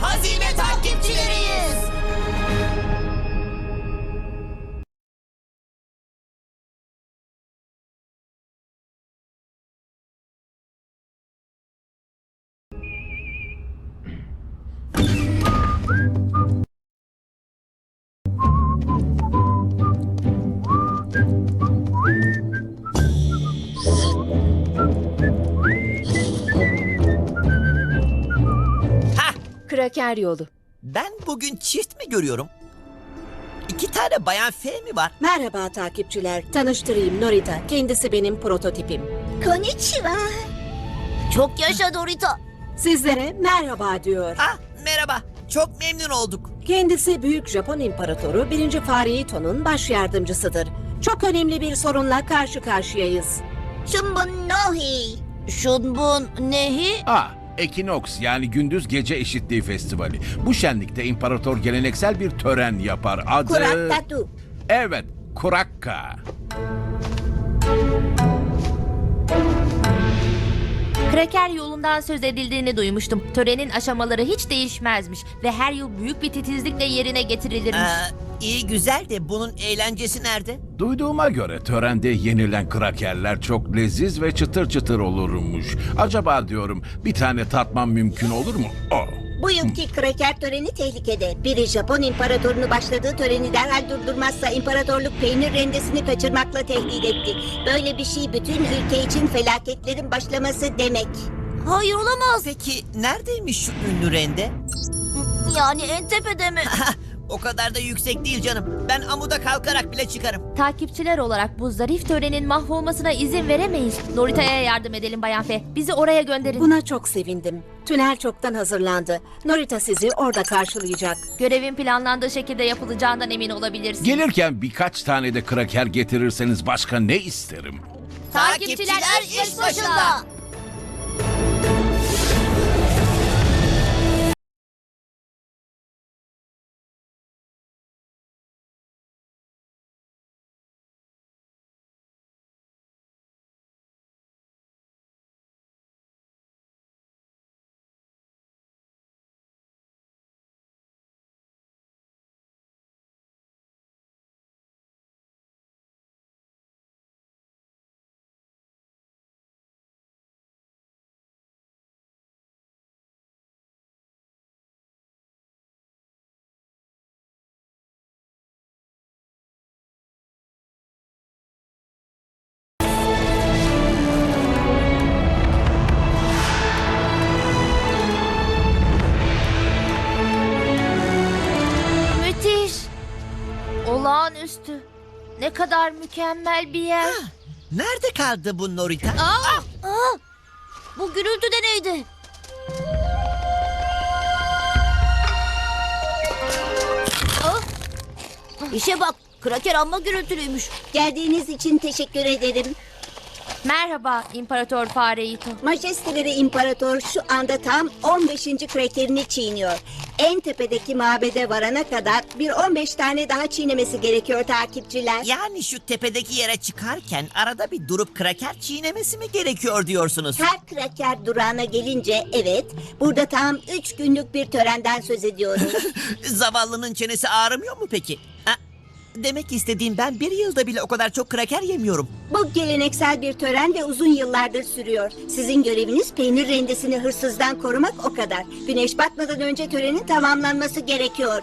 hazine takipçileriyiz. Kraker yolu. ben bugün çift mi görüyorum? İki tane bayan F mi var? Merhaba takipçiler. Tanıştırayım Norita. Kendisi benim prototipim. Konnichiwa. Çok yaşa Dorita. Sizlere merhaba diyor. Ah, merhaba. Çok memnun olduk. Kendisi Büyük Japon İmparatoru 1. Farihito'nun baş yardımcısıdır. Çok önemli bir sorunla karşı karşıyayız. Şunbun nohi. Şunbun nehi? Ah, Ekinoks yani gündüz gece eşitliği festivali. Bu şenlikte imparator geleneksel bir tören yapar. Adı... Kurattatu. Evet, Kurakka. Kraker yolundan söz edildiğini duymuştum. Törenin aşamaları hiç değişmezmiş ve her yıl büyük bir titizlikle yerine getirilirmiş. Ee, iyi güzel de bunun eğlencesi nerede? Duyduğuma göre törende yenilen krakerler çok leziz ve çıtır çıtır olurmuş. Acaba diyorum bir tane tatmam mümkün olur mu? Oh. Bu yılki kraker töreni tehlikede. Biri Japon imparatorunu başladığı töreni derhal durdurmazsa imparatorluk peynir rendesini kaçırmakla tehdit etti. Böyle bir şey bütün ülke için felaketlerin başlaması demek. Hayır olamaz. Peki neredeymiş şu ünlü rende? Yani en tepede mi? o kadar da yüksek değil canım. Ben amuda kalkarak bile çıkarım. Takipçiler olarak bu zarif törenin mahvolmasına izin veremeyiz. Norita'ya yardım edelim Bayan Fe. Bizi oraya gönderin. Buna çok sevindim. Tünel çoktan hazırlandı. Norita sizi orada karşılayacak. Görevin planlandığı şekilde yapılacağından emin olabilirsin. Gelirken birkaç tane de kraker getirirseniz başka ne isterim? Takipçiler iş başında. Ne kadar mükemmel bir yer. Nerede kaldı bu Norita? Bu gürültü de neydi? Ah! İşe bak. Kraker amma gürültülüymüş. Geldiğiniz için teşekkür ederim. Merhaba İmparator Fareito. Majesteleri imparator şu anda tam 15. krakerini çiğniyor. En tepedeki mabede varana kadar bir 15 tane daha çiğnemesi gerekiyor takipçiler. Yani şu tepedeki yere çıkarken arada bir durup kraker çiğnemesi mi gerekiyor diyorsunuz? Her kraker durağına gelince evet burada tam 3 günlük bir törenden söz ediyoruz. Zavallının çenesi ağrımıyor mu peki? Ha, demek istediğim ben bir yılda bile o kadar çok kraker yemiyorum. Bu geleneksel bir tören ve uzun yıllardır sürüyor. Sizin göreviniz peynir rendesini hırsızdan korumak o kadar. Güneş batmadan önce törenin tamamlanması gerekiyor.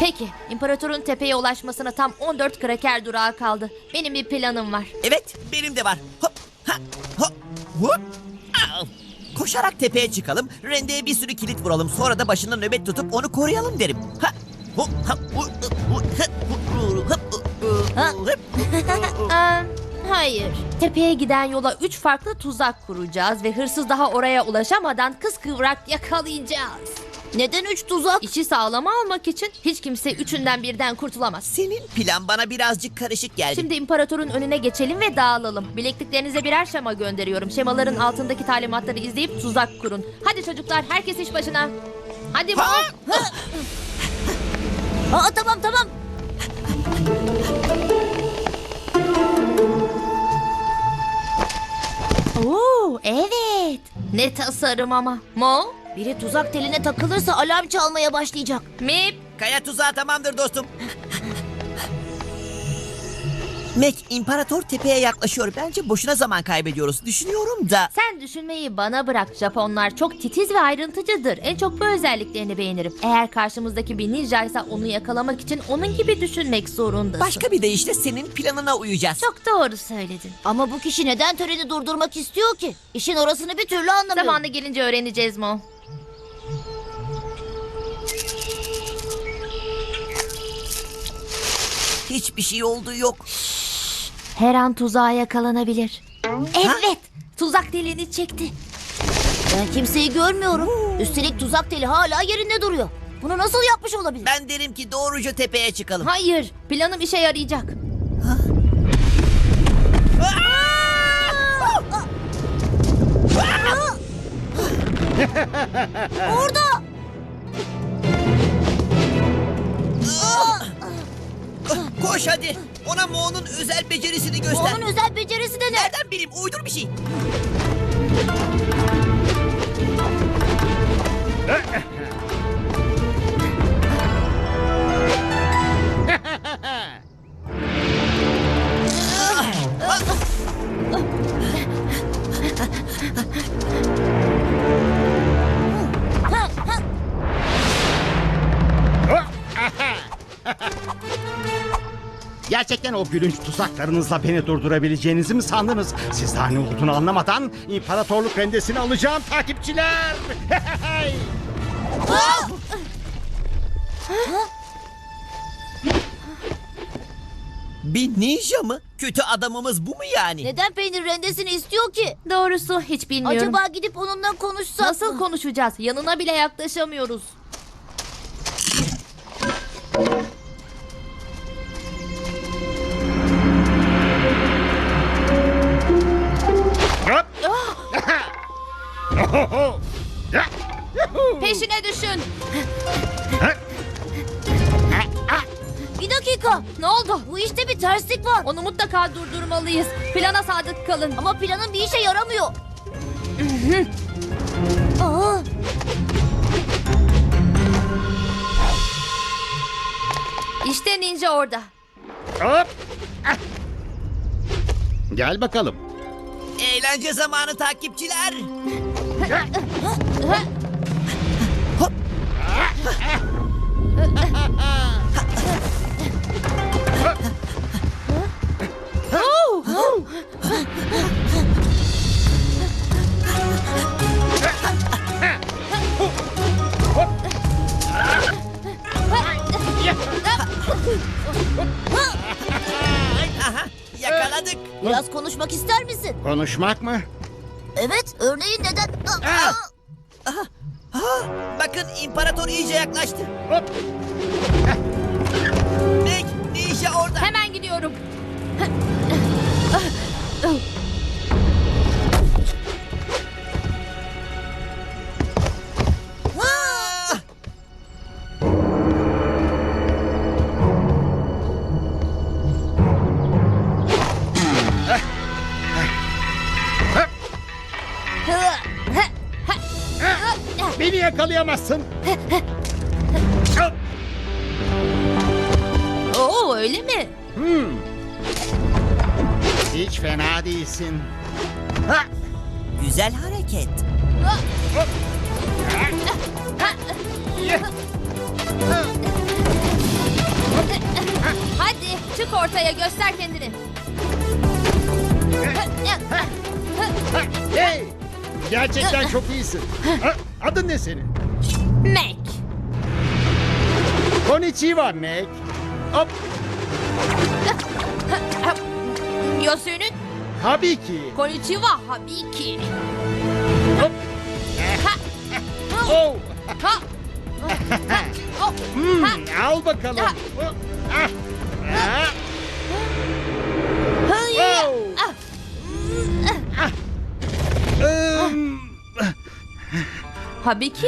Peki, imparatorun tepeye ulaşmasına tam 14 kraker durağı kaldı. Benim bir planım var. Evet benim de var. Hop, ha, hop, hop. Koşarak tepeye çıkalım. Rendeye bir sürü kilit vuralım. Sonra da başında nöbet tutup onu koruyalım derim. Ha, hayır. Tepeye giden yola 3 farklı tuzak kuracağız ve hırsız daha oraya ulaşamadan kıskıvrak yakalayacağız. Neden üç tuzak? İşi sağlama almak için hiç kimse üçünden birden kurtulamaz. Senin plan bana birazcık karışık geldi. Şimdi imparatorun önüne geçelim ve dağılalım. Bilekliklerinize birer şema gönderiyorum. Şemaların altındaki talimatları izleyip tuzak kurun. Hadi çocuklar herkes iş başına. Hadi Ha! Aa tamam tamam. Oo, evet. Ne tasarım ama. Mo, Biri tuzak teline takılırsa alarm çalmaya başlayacak. Mip, Kaya tuzağı tamamdır dostum. Mac, İmparator Tepe'ye yaklaşıyor. Bence boşuna zaman kaybediyoruz. Düşünüyorum da... sen düşünmeyi bana bırak. Japonlar çok titiz ve ayrıntıcıdır. En çok bu özelliklerini beğenirim. Eğer karşımızdaki bir ninjaysa onu yakalamak için onun gibi düşünmek zorundasın. Başka bir deyişle senin planına uyacağız. Çok doğru söyledin. Ama bu kişi neden töreni durdurmak istiyor ki? İşin orasını bir türlü anlamıyorum. Zamanı gelince öğreneceğiz Mo. Hiçbir şey olduğu yok. Her an tuzağa yakalanabilir. Evet, tuzak deliğini çekti. Ben kimseyi görmüyorum. Üstelik tuzak teli hala yerinde duruyor. Bunu nasıl yapmış olabilir? Ben derim ki doğruca tepeye çıkalım. Hayır, planım işe yarayacak. Orada! Koş hadi. Ona Mo'nun özel becerisini göster. Onun özel becerisi de ne? Nereden bileyim? Uydur bir şey. Gerçekten o gülünç tuzaklarınızla beni durdurabileceğinizi mi sandınız? Siz daha ne olduğunu anlamadan imparatorluk rendesini alacağım takipçiler. Bir ninja mı? Kötü adamımız bu mu yani? Neden peynir rendesini istiyor ki? Doğrusu hiç bilmiyorum. Acaba gidip onunla konuşsak Nasıl mı? konuşacağız? Yanına bile yaklaşamıyoruz. Peşine düşün. Bir dakika. Ne oldu? Bu işte bir terslik var. Onu mutlaka durdurmalıyız. Plana sadık kalın. Ama planın bir işe yaramıyor. Aa, İşte ninja orada. Hop. Ah. Gel bakalım. Eğlence zamanı takipçiler. Yakaladık. biraz konuşmak ister misin? Konuşmak mı? Evet, örneğin neden? Aa, aa. Ha, bakın imparator iyice yaklaştı. Hop. Mac, ninja orada. Hemen gidiyorum. Hop. Oo öyle mi? Hmm. Hiç fena değilsin. Ha. Güzel hareket. Hadi çık ortaya göster kendini. Hey! Gerçekten çok iyisin. Adın ne senin? Mac. Konnichiwa Mac. Hop. Yosunun Tabii ki. konnichiwa habiki. Hop. Ha. Oh. Ha. Hmm, al bakalım. Ah, ah. Hayır. Oh. Hmm, Habiki?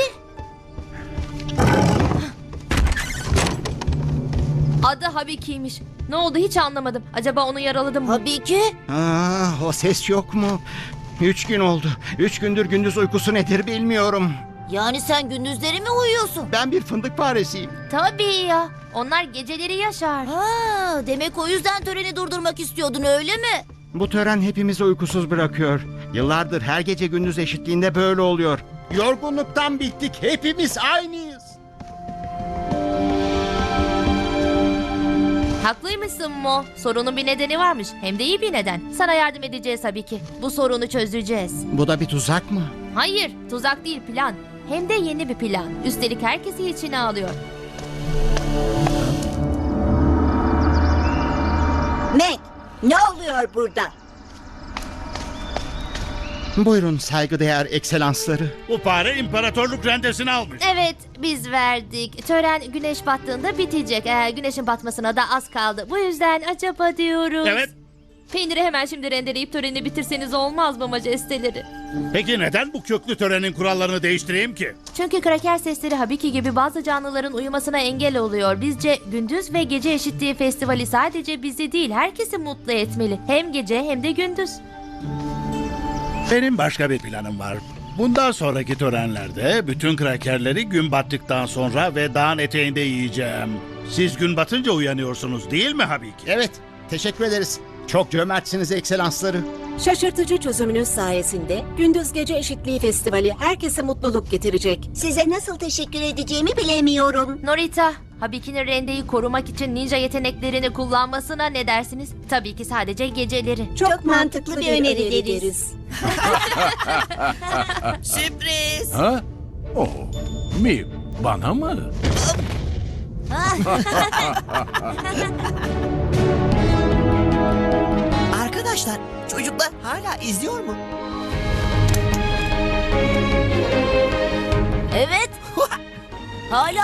Adı Habiki'ymiş. Ne oldu hiç anlamadım. Acaba onu yaraladım mı? Tabii ki. Ah, o ses yok mu? Üç gün oldu. Üç gündür gündüz uykusu nedir bilmiyorum. Yani sen gündüzleri mi uyuyorsun? Ben bir fındık faresiyim. Tabii ya. Onlar geceleri yaşar. Ha, demek o yüzden töreni durdurmak istiyordun öyle mi? Bu tören hepimizi uykusuz bırakıyor. Yıllardır her gece gündüz eşitliğinde böyle oluyor. Yorgunluktan bittik. Hepimiz aynıyız. Haklıymışsın Mo. Sorunun bir nedeni varmış. Hem de iyi bir neden. Sana yardım edeceğiz tabii ki. Bu sorunu çözeceğiz. Bu da bir tuzak mı? Hayır, tuzak değil plan. Hem de yeni bir plan. Üstelik herkesi içine alıyor. Mac, ne oluyor burada? Buyurun saygıdeğer ekselansları. Bu fare imparatorluk rendesini almış. Evet, biz verdik. Tören güneş battığında bitecek. Ee, güneşin batmasına da az kaldı. Bu yüzden acaba diyoruz. Evet. Peyniri hemen şimdi rendeleyip töreni bitirseniz olmaz mı majesteleri? Peki neden bu köklü törenin kurallarını değiştireyim ki? Çünkü kraker sesleri Habiki gibi bazı canlıların uyumasına engel oluyor. Bizce gündüz ve gece eşitliği festivali sadece bizi değil herkesi mutlu etmeli. Hem gece hem de gündüz. Benim başka bir planım var. Bundan sonraki törenlerde bütün krakerleri gün battıktan sonra ve dağın eteğinde yiyeceğim. Siz gün batınca uyanıyorsunuz değil mi Habiki? Evet, teşekkür ederiz. Çok cömertsiniz ekselansları. Şaşırtıcı çözümünüz sayesinde Gündüz Gece Eşitliği Festivali herkese mutluluk getirecek. Size nasıl teşekkür edeceğimi bilemiyorum. Norita, Habiki'nin rendeyi korumak için ninja yeteneklerini kullanmasına ne dersiniz? Tabii ki sadece geceleri. Çok, mantıklı, bir öneri deriz. Sürpriz. Ha? Oh, mi? Bana mı? Arkadaşlar, çocuklar hala izliyor mu? Evet. Hala.